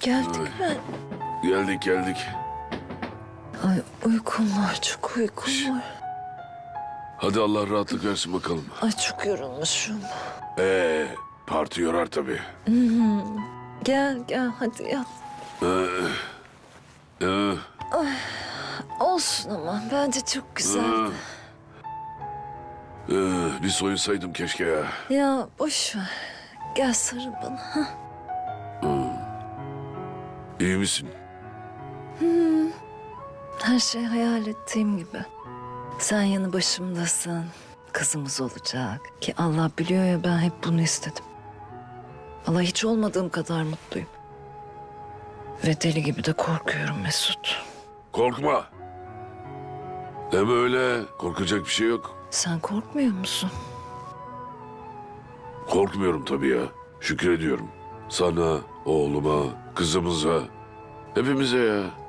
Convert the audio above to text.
Geldik mi? Geldik geldik. Ay uykum var çok uykum var. Hadi Allah rahatlık versin bakalım. Ay çok yorulmuşum. Ee, parti yorar tabii. Gel gel hadi yat. Ee, Olsun ama bence çok güzel. ee, bir soyunsaydım keşke ya. Ya boş ver. Gel sarıl bana. ha? İyi misin? Her şey hayal ettiğim gibi. Sen yanı başımdasın. Kızımız olacak. Ki Allah biliyor ya ben hep bunu istedim. Allah hiç olmadığım kadar mutluyum. Ve deli gibi de korkuyorum Mesut. Korkma. Hem öyle korkacak bir şey yok. Sen korkmuyor musun? Korkmuyorum tabii ya. Şükrediyorum. Sana, oğluma, kızımıza, hepimize ya.